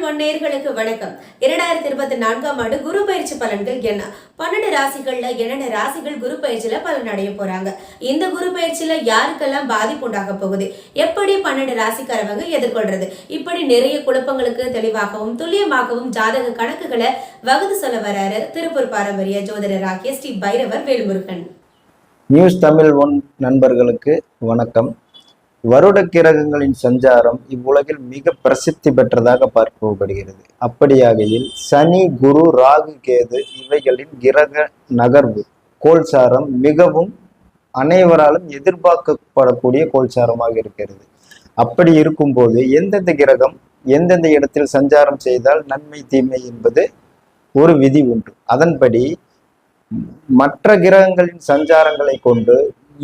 தமிழ் நேர்களுக்கு வணக்கம். இரண்டாயிரத்தி இருபத்தி நான்காம் ஆண்டு குரு பயிற்சி பலன்கள் என்ன? பன்னெண்டு ராசிகள்ல என்னென்ன ராசிகள் குரு பயிற்சியில பலன் அடைய போறாங்க? இந்த குரு பயிற்சியில யாருக்கெல்லாம் பாதிப்பு உண்டாக போகுது? எப்படி பன்னெண்டு ராசிக்காரவங்க எதிர்கொள்றது? இப்படி நிறைய குழப்பங்களுக்கு தெளிவாகவும் துல்லியமாகவும் ஜாதக கணக்குகளை வகுத்து சொல்ல வராரு திருப்பூர் பாரம்பரிய ஜோதிடர் ஆகிய ஸ்ரீ பைரவர் வேல்முருகன். நியூஸ் தமிழ் ஒன் நண்பர்களுக்கு வணக்கம். வருட கிரகங்களின் சஞ்சாரம் இவ்வுலகில் மிக பிரசித்தி பெற்றதாக பார்க்கப்படுகிறது. அப்படியாகையில் சனி குரு ராகு கேது இவைகளின் கிரக நகர்வு கோல்சாரம் மிகவும் அனைவராலும் எதிர்பார்க்கப்படக்கூடிய கோல்சாரமாக இருக்கிறது. அப்படி இருக்கும்போது எந்தெந்த கிரகம் எந்தெந்த இடத்தில் சஞ்சாரம் செய்தால் நன்மை தீமை என்பது ஒரு விதி உண்டு. அதன்படி மற்ற கிரகங்களின் சஞ்சாரங்களை கொண்டு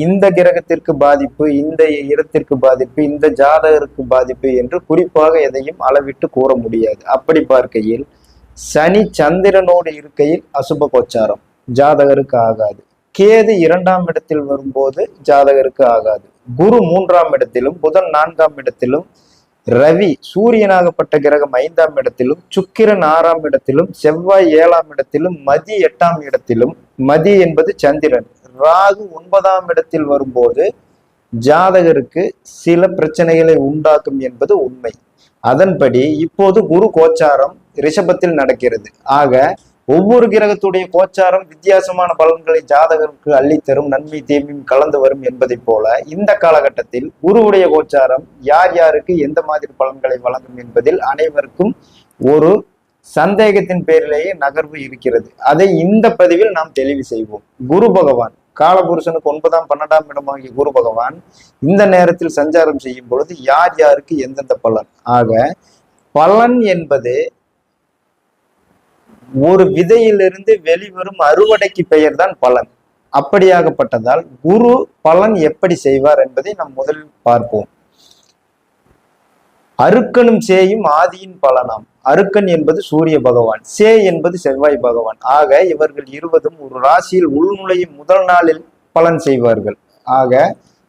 இந்த கிரகத்திற்கு பாதிப்பு இந்த இடத்திற்கு பாதிப்பு இந்த ஜாதகருக்கு பாதிப்பு என்று குறிப்பாக எதையும் அளவிட்டு கூற முடியாது. அப்படி பார்க்கையில் சனி சந்திரனோடு இருக்கையில் அசுப கோச்சாரம் ஜாதகருக்கு ஆகாது. கேது இரண்டாம் இடத்தில் வரும்போது ஜாதகருக்கு ஆகாது. குரு மூன்றாம் இடத்திலும் புதன் நான்காம் இடத்திலும் ரவி சூரியனாகப்பட்ட கிரகம் ஐந்தாம் இடத்திலும் சுக்கிரன் ஆறாம் இடத்திலும் செவ்வாய் ஏழாம் இடத்திலும் மதி எட்டாம் இடத்திலும் மதி என்பது சந்திரன். ராகு ஒன்பதாம் இடத்தில் வரும்போது ஜாதகருக்கு சில பிரச்சனைகளை உண்டாக்கும் என்பது உண்மை. அதன்படி இப்போது குரு கோச்சாரம் ரிஷபத்தில் நடக்கிறது. ஆக ஒவ்வொரு கிரகத்துடைய கோச்சாரம் வித்தியாசமான பலன்களை ஜாதகருக்கு அள்ளித்தரும் நன்மை தீமையும் கலந்து வரும் என்பதைப் போல இந்த காலகட்டத்தில் குருவுடைய கோச்சாரம் யார் யாருக்கு எந்த மாதிரி பலன்களை வழங்கும் என்பதில் அனைவருக்கும் ஒரு சந்தேகத்தின் பேரிலேயே நகர்வு இருக்கிறது. அதை இந்த பதிவில் நாம் தெளிவு செய்வோம். குரு பகவான் காலபுருஷனுக்கு ஒன்பதாம் பன்னெண்டாம் இடமாகிய குரு பகவான் இந்த நேரத்தில் சஞ்சாரம் செய்யும் பொழுது யார் யாருக்கு எந்தெந்த பலன்? ஆக பலன் என்பது ஒரு விதையிலிருந்து வெளிவரும் அறுவடைக்கு பெயர் தான் பலன். அப்படியாகப்பட்டதால் குரு பலன் எப்படி செய்வார் என்பதை நாம் முதலில் பார்ப்போம். அருக்கனும் சேயும் ஆதியின் பலனாம். அருக்கன் என்பது சூரிய பகவான் சே என்பது செவ்வாய் பகவான். ஆக இவர்கள் இருவதும் ஒரு ராசியில் உள்நுழையும் முதல் நாளில் பலன் செய்வார்கள். ஆக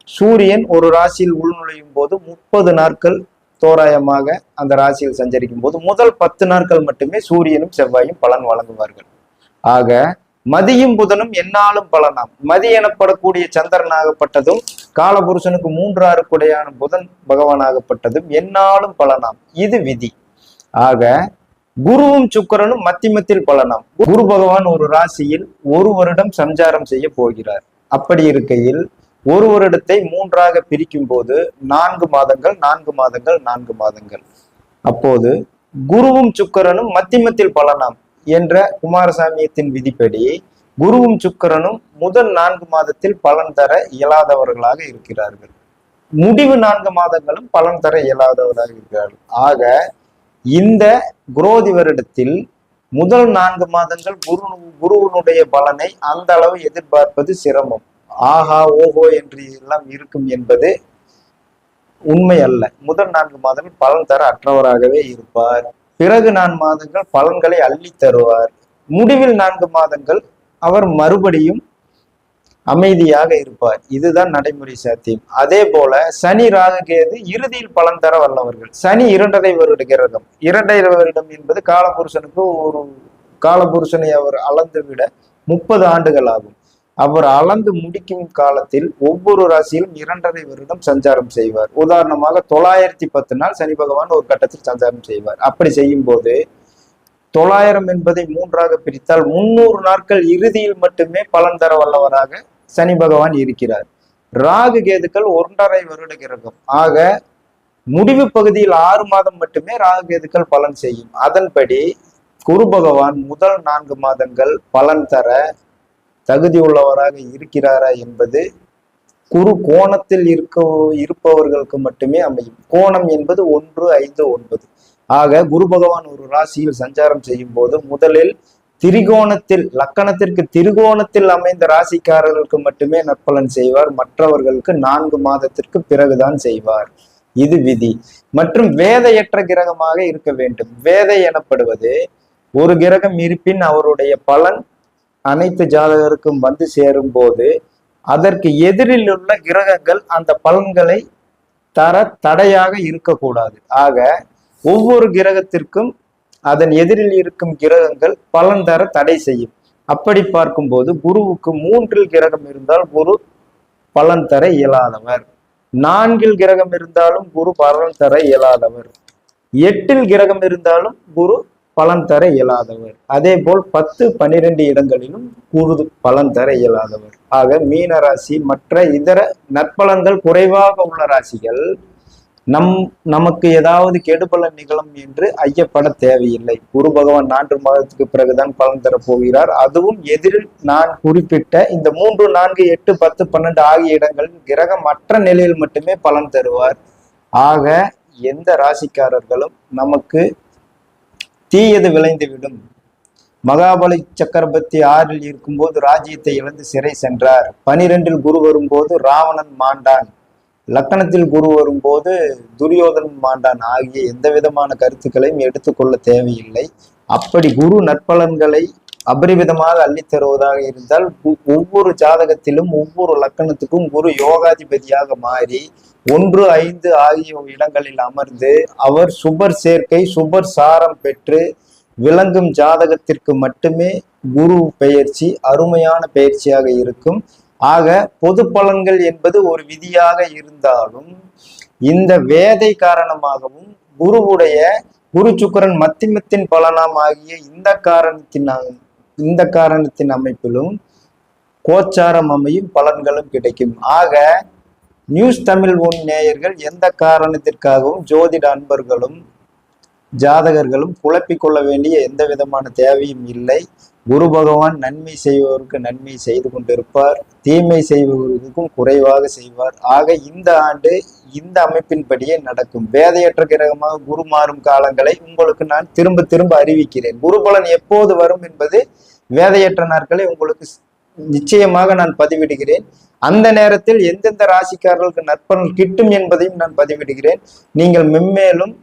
சூரியன் ஒரு ராசியில் உள்நுழையும் போது முப்பது நாட்கள் தோராயமாக அந்த ராசியில் சஞ்சரிக்கும் போது முதல் பத்து நாட்கள் மட்டுமே சூரியனும் செவ்வாயும் பலன் வழங்குவார்கள். ஆக மதியும் புதனும் என்னாலும் பலனாம். மதி எனப்படக்கூடிய சந்திரனாகப்பட்டதும் காலபுருஷனுக்கு மூன்றாறு குடையான புதன் பகவானாகப்பட்டதும் என்னாலும் பலனாம். இது விதி. ஆக குருவும் சுக்கரனும் மத்திமத்தில் பலனாம். குரு பகவான் ஒரு ராசியில் ஒரு வருடம் சஞ்சாரம் செய்ய போகிறார். அப்படி இருக்கையில் ஒரு வருடத்தை மூன்றாக பிரிக்கும் போது நான்கு மாதங்கள் நான்கு மாதங்கள் நான்கு மாதங்கள். அப்போது குருவும் சுக்கரனும் மத்திமத்தில் பலனாம். என்ற குமாரசாமியத்தின் விதிப்படி குருவும் சுக்கரனும் முதல் நான்கு மாதத்தில் பலன் தர இயலாதவர்களாக இருக்கிறார்கள். முடிவு நான்கு மாதங்களும் பலன் தர இயலாதவர்களாக இருக்கிறார்கள். ஆக இந்த குரோதி வருடத்தில் முதல் நான்கு மாதங்கள் குரு குருவனுடைய பலனை அந்த அளவு எதிர்பார்ப்பது சிரமம். ஆஹா ஓஹோ என்று எல்லாம் இருக்கும் என்பது உண்மை அல்ல. முதல் நான்கு மாதங்கள் பலன் தர அற்றவராகவே இருப்பார். பிறகு நான்கு மாதங்கள் பலன்களை அள்ளி தருவார். முடிவில் நான்கு மாதங்கள் அவர் மறுபடியும் அமைதியாக இருப்பார். இதுதான் நடைமுறை சாத்தியம். அதே போல சனி ராகுகேது இறுதியில் பலன் தர வல்லவர்கள். சனி இரண்டரை வருட கிரகம். இரண்டரை வருடம் என்பது காலபுருஷனுக்கு ஒரு காலபுருஷனை அவர் அளந்து விட முப்பது ஆண்டுகள் ஆகும். அவர் அளந்து முடிக்கும் காலத்தில் ஒவ்வொரு ராசியிலும் இரண்டரை வருடம் சஞ்சாரம் செய்வார். உதாரணமாக தொள்ளாயிரத்தி பத்து நாள் சனி பகவான் ஒரு கட்டத்தில் சஞ்சாரம் செய்வார். அப்படி செய்யும் போது தொள்ளாயிரம் என்பதை மூன்றாக பிரித்தால் முன்னூறு நாட்கள் இறுதியில் மட்டுமே பலன் தர வல்லவராக சனி பகவான் இருக்கிறார். ராகு கேதுக்கள் ஒன்றரை வருட கிரகம். ஆக முடிவு பகுதியில் ஆறு மாதம் மட்டுமே ராகு கேதுக்கள் பலன் செய்யும். அதன்படி குரு பகவான் முதல் நான்கு மாதங்கள் பலன் தர தகுதி உள்ளவராக இருக்கிறாரா என்பது குரு கோணத்தில் இருக்க இருப்பவர்களுக்கு மட்டுமே அமையும். கோணம் என்பது ஒன்று ஐந்து ஒன்பது. ஆக குரு பகவான் ஒரு ராசியில் சஞ்சாரம் செய்யும் போது முதலில் திரிகோணத்தில் லக்கணத்திற்கு திரிகோணத்தில் அமைந்த ராசிக்காரர்களுக்கு மட்டுமே நற்பலன் செய்வார். மற்றவர்களுக்கு நான்கு மாதத்திற்கு பிறகுதான் செய்வார். இது விதி. மற்றும் வேதையற்ற கிரகமாக இருக்க வேண்டும். வேதை எனப்படுவது ஒரு கிரகம் இருப்பின் அவருடைய பலன் அனைத்து ஜாதகருக்கும் வந்து சேரும் போது அதற்கு எதிரில் உள்ள கிரகங்கள் அந்த பலன்களை தர தடையாக இருக்கக்கூடாது. ஆக ஒவ்வொரு கிரகத்திற்கும் அதன் எதிரில் இருக்கும் கிரகங்கள் பலன் தர தடை செய்யும். அப்படி பார்க்கும்போது குருவுக்கு மூன்றில் கிரகம் இருந்தால் குரு பலன் தர இயலாதவர். நான்கில் கிரகம் இருந்தாலும் குரு பலன் தர இயலாதவர். எட்டில் கிரகம் இருந்தாலும் குரு பலன் தர இயலாதவர். அதே போல் பத்து பன்னிரெண்டு இடங்களிலும் குரு பலன் தர இயலாதவர். ஆக மீன ராசி மற்ற இதர நற்பலன்கள் குறைவாக உள்ள ராசிகள் நம் நமக்கு ஏதாவது கெடுபலன் நிகழும் என்று ஐயப்பட தேவையில்லை. குரு பகவான் நான்கு மாதத்துக்கு பிறகுதான் பலன் தரப்போகிறார் அதுவும் எதிரில் நான் குறிப்பிட்ட இந்த மூன்று நான்கு எட்டு பத்து பன்னெண்டு ஆகிய இடங்களில் கிரகம் மற்ற நிலையில் மட்டுமே பலன் தருவார். ஆக எந்த ராசிக்காரர்களும் நமக்கு தீயது விளைந்துவிடும். மகாபலி சக்கரவர்த்தி ஆறில் இருக்கும்போது ராஜ்யத்தை இழந்து சிறை சென்றார். பனிரெண்டில் குரு வரும்போது ராவணன் மாண்டான். லக்கணத்தில் குரு வரும்போது துரியோதனன் மாண்டான். ஆகிய எந்த விதமான கருத்துக்களையும் எடுத்துக்கொள்ள தேவையில்லை. அப்படி குரு நற்பலன்களை அபரிவிதமாக அள்ளித்தருவதாக இருந்தால் ஒவ்வொரு ஜாதகத்திலும் ஒவ்வொரு லக்கணத்துக்கும் குரு யோகாதிபதியாக மாறி ஒன்று ஐந்து ஆகிய இடங்களில் அமர்ந்து அவர் சுபர் சேர்க்கை சுபர் சாரம் பெற்று விளங்கும் ஜாதகத்திற்கு மட்டுமே குரு பெயர்ச்சி அருமையான பயிற்சியாக இருக்கும். ஆக பொது பலன்கள் என்பது ஒரு விதியாக இருந்தாலும் இந்த வேதை காரணமாகவும் குருவுடைய குரு சுக்கிரன் மத்திமத்தின் பலனாம் ஆகிய இந்த காரணத்தினாலும் இந்த காரணத்தின் அமைப்பிலும் கோச்சாரம் அமையும் பலன்களும் கிடைக்கும். ஆக நியூஸ் தமிழ் ஒன் நேயர்கள் எந்த காரணத்திற்காகவும் ஜோதிட அன்பர்களும் ஜாதகர்களும் குழப்பிக்கொள்ள வேண்டிய எந்த விதமான தேவையும் இல்லை. குரு பகவான் நன்மை செய்பவருக்கு நன்மை செய்து கொண்டிருப்பார். தீமை செய்பவர்களுக்கும் குறைவாக செய்வார். ஆக இந்த ஆண்டு இந்த அமைப்பின்படியே நடக்கும். வேதையற்ற கிரகமாக குரு மாறும் காலங்களை உங்களுக்கு நான் திரும்ப திரும்ப அறிவிக்கிறேன். குரு பலன் எப்போது வரும் என்பது வேதையற்ற நாட்களை உங்களுக்கு நிச்சயமாக நான் பதிவிடுகிறேன். அந்த நேரத்தில் எந்தெந்த ராசிக்காரர்களுக்கு நற்பலன் கிட்டும் என்பதையும் நான் பதிவிடுகிறேன். நீங்கள் மென்மேலும்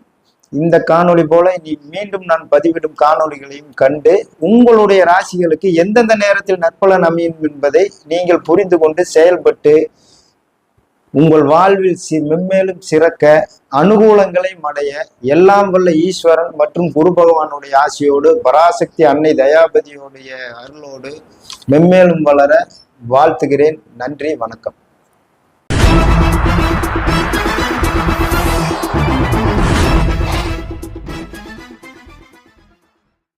இந்த காணொளி போல இனி மீண்டும் நான் பதிவிடும் காணொளிகளையும் கண்டு உங்களுடைய ராசிகளுக்கு எந்தெந்த நேரத்தில் நற்பலன் அமையும் என்பதை நீங்கள் புரிந்து கொண்டு செயல்பட்டு உங்கள் வாழ்வில் சி மென்மேலும் சிறக்க அனுகூலங்களை அடைய எல்லாம் வல்ல ஈஸ்வரன் மற்றும் குரு பகவானுடைய ஆசியோடு பராசக்தி அன்னை தயாபதியோடைய அருளோடு மென்மேலும் வளர வாழ்த்துகிறேன். நன்றி வணக்கம்.